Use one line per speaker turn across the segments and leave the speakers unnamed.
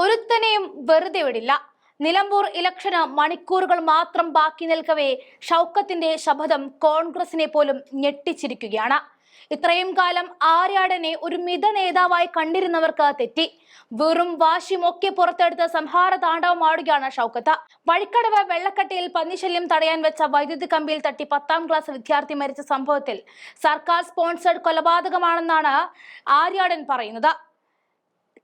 ഒരുത്തനെയും വെറുതെ വിടില്ല. നിലമ്പൂർ ഇലക്ഷന് മണിക്കൂറുകൾ മാത്രം ബാക്കി നിൽക്കവേ ഷൗക്കത്തിന്റെ ശപഥം കോൺഗ്രസിനെ പോലും ഞെട്ടിച്ചിരിക്കുകയാണ്. ഇത്രയും കാലം ആര്യാടനെ ഒരു മിത നേതാവായി കണ്ടിരുന്നവർക്ക് തെറ്റി. വെറും വാശിയും ഒക്കെ പുറത്തെടുത്ത് സംഹാര താണ്ഡവമാടുകയാണ് ഷൗക്കത്ത്. വഴിക്കടവ് വെള്ളക്കെട്ടിയിൽ പന്നിശല്യം തടയാൻ വെച്ച വൈദ്യുതി കമ്പിയിൽ തട്ടി പത്താം ക്ലാസ് വിദ്യാർത്ഥി മരിച്ച സംഭവത്തിൽ സർക്കാർ സ്പോൺസേഡ് കൊലപാതകമാണെന്നാണ് ആര്യാടൻ പറയുന്നത്.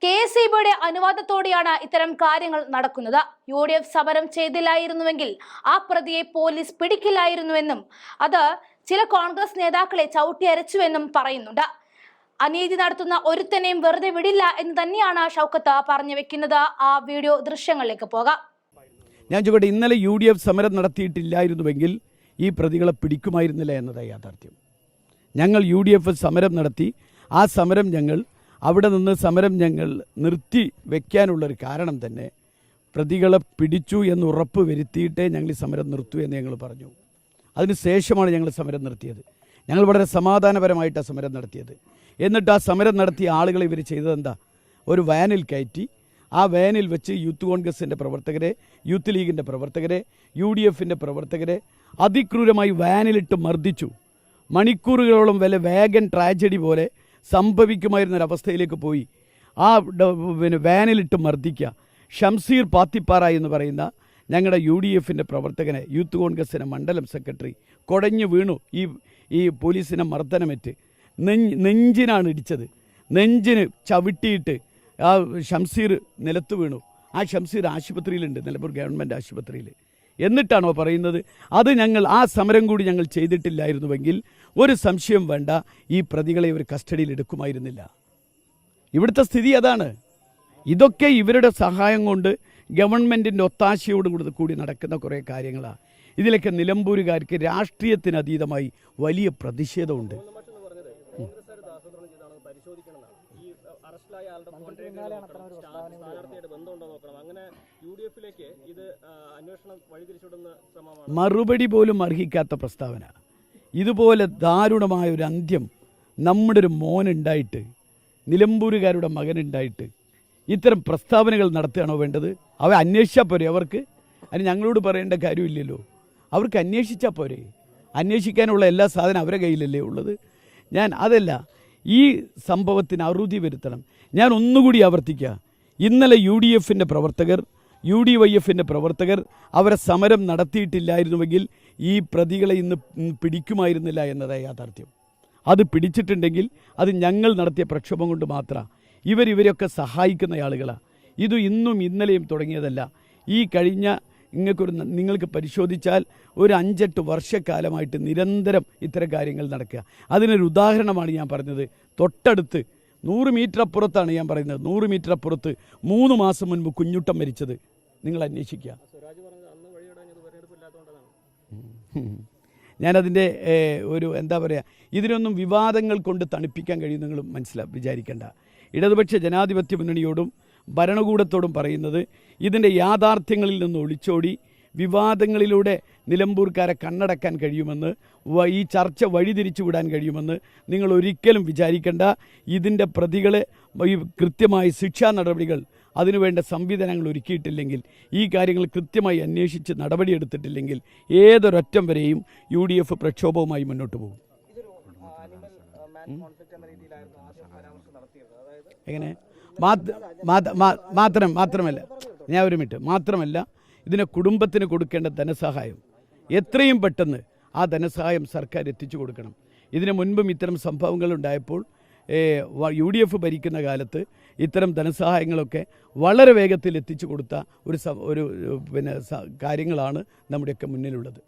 കെ എസ് ഇ ബിയുടെ അനുവാദത്തോടെയാണ് ഇത്തരം കാര്യങ്ങൾ നടക്കുന്നത്. യു ഡി എഫ് സമരം ചെയ്തില്ലായിരുന്നുവെങ്കിൽ ആ പ്രതിയെ പോലീസ് പിടിക്കില്ലായിരുന്നുവെന്നും അത് ചില കോൺഗ്രസ് നേതാക്കളെ ചവിട്ടിയരച്ചുവെന്നും പറയുന്നുണ്ട്. അനീതി നടത്തുന്ന ഒരുത്തനെയും വെറുതെ വിടില്ല എന്ന് തന്നെയാണ് ഷൗക്കത്ത് പറഞ്ഞു വെക്കുന്നത്. ആ വീഡിയോ ദൃശ്യങ്ങളിലേക്ക് പോകാം.
ഞാൻ ചോദിക്കട്ടെ ഇന്നലെ യു ഡി എഫ് സമരം നടത്തിയിട്ടില്ലായിരുന്നുവെങ്കിൽ ഈ പ്രതികളെ പിടിക്കുമായിരുന്നില്ല എന്നതാണ് യാഥാർത്ഥ്യം. ഞങ്ങൾ യു ഡി എഫ് സമരം നടത്തി ആ സമരം ഞങ്ങൾ അവിടെ നിന്ന് സമരം ഞങ്ങൾ നിർത്തി വെക്കാനുള്ളൊരു കാരണം തന്നെ പ്രതികളെ പിടിച്ചു എന്ന് ഉറപ്പ് വരുത്തിയിട്ടേ ഞങ്ങൾ ഈ സമരം നിർത്തൂ എന്ന് ഞങ്ങൾ പറഞ്ഞു. അതിനുശേഷമാണ് ഞങ്ങൾ സമരം നിർത്തിയത്. ഞങ്ങൾ വളരെ സമാധാനപരമായിട്ടാണ് സമരം നടത്തിയത്. എന്നിട്ട് ആ സമരം നടത്തിയ ആളുകൾ ഇവർ ചെയ്തതെന്താ ഒരു വാനിൽ കയറ്റി. ആ വാനിൽ വെച്ച് യൂത്ത് കോൺഗ്രസിന്റെ പ്രവർത്തകരെ യൂത്ത് ലീഗിന്റെ പ്രവർത്തകരെ യു ഡി എഫിന്റെ പ്രവർത്തകരെ അതിക്രൂരമായി വാനിലിട്ട് മർദ്ദിച്ചു. മണിക്കൂറുകളോളം വില വേഗൻ ട്രാജഡി പോലെ സംഭവിക്കുമായിരുന്ന ഒരവസ്ഥയിലേക്ക് പോയി. ആ പിന്നെ വാനിലിട്ട് മർദ്ദിക്കുക ഷംസീർ പാത്തിപ്പാറ എന്ന് പറയുന്ന ഞങ്ങളുടെ യു ഡി എഫിന്റെ പ്രവർത്തകനെ യൂത്ത് കോൺഗ്രസിന്റെ മണ്ഡലം സെക്രട്ടറി കുടഞ്ഞു വീണു ഈ ഈ പോലീസിനെ മർദ്ദനമേറ്റ്. നെഞ്ച് നെഞ്ചിനാണ് ഇടിച്ചത്. നെഞ്ചിന് ചവിട്ടിയിട്ട് ആ ഷംസീർ നിലത്ത് വീണു. ആ ഷംസീർ ആശുപത്രിയിലുണ്ട് നിലമ്പൂർ ഗവൺമെന്റ് ആശുപത്രിയിൽ എന്നിട്ടാണോ പറയുന്നത്? അത് ഞങ്ങൾ ആ സമരം കൂടി ഞങ്ങൾ ചെയ്തിട്ടില്ലായിരുന്നുവെങ്കിൽ ഒരു സംശയം വേണ്ട. ഈ പ്രതികളെ ഇവർ കസ്റ്റഡിയിൽ എടുക്കുമായിരുന്നില്ല. ഇവിടുത്തെ സ്ഥിതി അതാണ്. ഇതൊക്കെ ഇവരുടെ സഹായം കൊണ്ട് ഗവൺമെന്റിന്റെ ഒത്താശയോട് കൂടി നടക്കുന്ന കുറേ കാര്യങ്ങളാണ് ഇതിലൊക്കെ നിലമ്പൂരുകാർക്ക് രാഷ്ട്രീയത്തിന് അതീതമായി വലിയ പ്രതിഷേധമുണ്ട്.
ആളുടെ ഇത് അന്വേഷണം ശ്രമമാണ്
മറുപടി പോലും അർഹിക്കാത്ത പ്രസ്താവന. ഇതുപോലെ ദാരുണമായ ഒരു അന്ത്യം നമ്മുടെ ഒരു മോനുണ്ടായിട്ട് നിലമ്പൂരുകാരുടെ മകനുണ്ടായിട്ട് ഇത്തരം പ്രസ്താവനകൾ നടത്തുകയാണോ വേണ്ടത്? അവ അന്വേഷിച്ചാൽ പോരെ അവർക്ക്? അതിന് ഞങ്ങളോട് പറയേണ്ട കാര്യമില്ലല്ലോ. അവർക്ക് അന്വേഷിച്ചാൽ പോരെ? അന്വേഷിക്കാനുള്ള എല്ലാ സാധനം അവരുടെ കയ്യിലല്ലേ ഉള്ളത്? ഞാൻ അതല്ല ഈ സംഭവത്തിന് അറുതി വരുത്തണം. ഞാൻ ഒന്നുകൂടി ആവർത്തിക്കുക ഇന്നലെ യു ഡി എഫിന്റെ പ്രവർത്തകർ യു ഡി വൈ എഫിന്റെ പ്രവർത്തകർ അവരെ സമരം നടത്തിയിട്ടില്ലായിരുന്നുവെങ്കിൽ ഈ പ്രതികളെ ഇന്ന് പിടിക്കുമായിരുന്നില്ല എന്നതാണ് യാഥാർത്ഥ്യം. അത് പിടിച്ചിട്ടുണ്ടെങ്കിൽ അത് ഞങ്ങൾ നടത്തിയ പ്രക്ഷോഭം കൊണ്ട് മാത്രമാണ് ഇവരിവരെയൊക്കെ സഹായിക്കുന്ന ആളുകളാണ് ഇത് ഇന്നും ഇന്നലെയും തുടങ്ങിയതല്ല. ഈ കഴിഞ്ഞ നിങ്ങൾക്കൊരു നിങ്ങൾക്ക് പരിശോധിച്ചാൽ ഒരു അഞ്ചെട്ട് വർഷക്കാലമായിട്ട് നിരന്തരം ഇത്തരം കാര്യങ്ങൾ നടക്കുക. അതിനൊരു ഉദാഹരണമാണ് ഞാൻ പറഞ്ഞത്. തൊട്ടടുത്ത് നൂറ് മീറ്റർ അപ്പുറത്താണ് ഞാൻ പറയുന്നത്. നൂറ് മീറ്റർ അപ്പുറത്ത് മൂന്ന് മാസം മുൻപ് കുഞ്ഞുട്ടം മരിച്ചത്. നിങ്ങൾ അന്വേഷിക്കുക. ഞാനതിന്റെ ഒരു എന്താ പറയുക ഇതിനൊന്നും വിവാദങ്ങൾ കൊണ്ട് തണുപ്പിക്കാൻ കഴിയും നിങ്ങൾ മനസ്സിലാ വിചാരിക്കേണ്ട. ഇടതുപക്ഷ ജനാധിപത്യ മുന്നണിയോടും ഭരണകൂടത്തോടും പറയുന്നത് ഇതിന്റെ യാഥാർത്ഥ്യങ്ങളിൽ നിന്ന് ഒളിച്ചോടി വിവാദങ്ങളിലൂടെ നിലമ്പൂർക്കാരെ കണ്ണടക്കാൻ കഴിയുമെന്ന് ഈ ചർച്ച വഴിതിരിച്ചുവിടാൻ കഴിയുമെന്ന് നിങ്ങൾ ഒരിക്കലും വിചാരിക്കേണ്ട. ഇതിന്റെ പ്രതികളെ കൃത്യമായ ശിക്ഷാ നടപടികൾ അതിനുവേണ്ട സംവിധാനങ്ങൾ ഒരുക്കിയിട്ടില്ലെങ്കിൽ ഈ കാര്യങ്ങൾ കൃത്യമായി അന്വേഷിച്ച് നടപടിയെടുത്തിട്ടില്ലെങ്കിൽ ഏതൊരൊറ്റം വരെയും യു ഡി എഫ് പ്രക്ഷോഭവുമായി മുന്നോട്ട് പോകും. എങ്ങനെ? മാത്രം മാത്രമല്ല ഞാൻ ഒരു മിനിറ്റ് മാത്രമല്ല ഇതിന് കുടുംബത്തിന് കൊടുക്കേണ്ട ധനസഹായം. എത്രയും പെട്ടെന്ന് ആ ധനസഹായം സർക്കാർ എത്തിച്ചു കൊടുക്കണം. ഇതിനു മുൻപും ഇത്തരം സംഭവങ്ങൾ ഉണ്ടായപ്പോൾ യു ഡി എഫ് ഭരിക്കുന്ന കാലത്ത് ഇത്തരം ധനസഹായങ്ങളൊക്കെ വളരെ വേഗത്തിൽ എത്തിച്ചു കൊടുത്ത ഒരു ഒരു പിന്നെ കാര്യങ്ങളാണ് നമ്മുടെയൊക്കെ മുന്നിലുള്ളത്.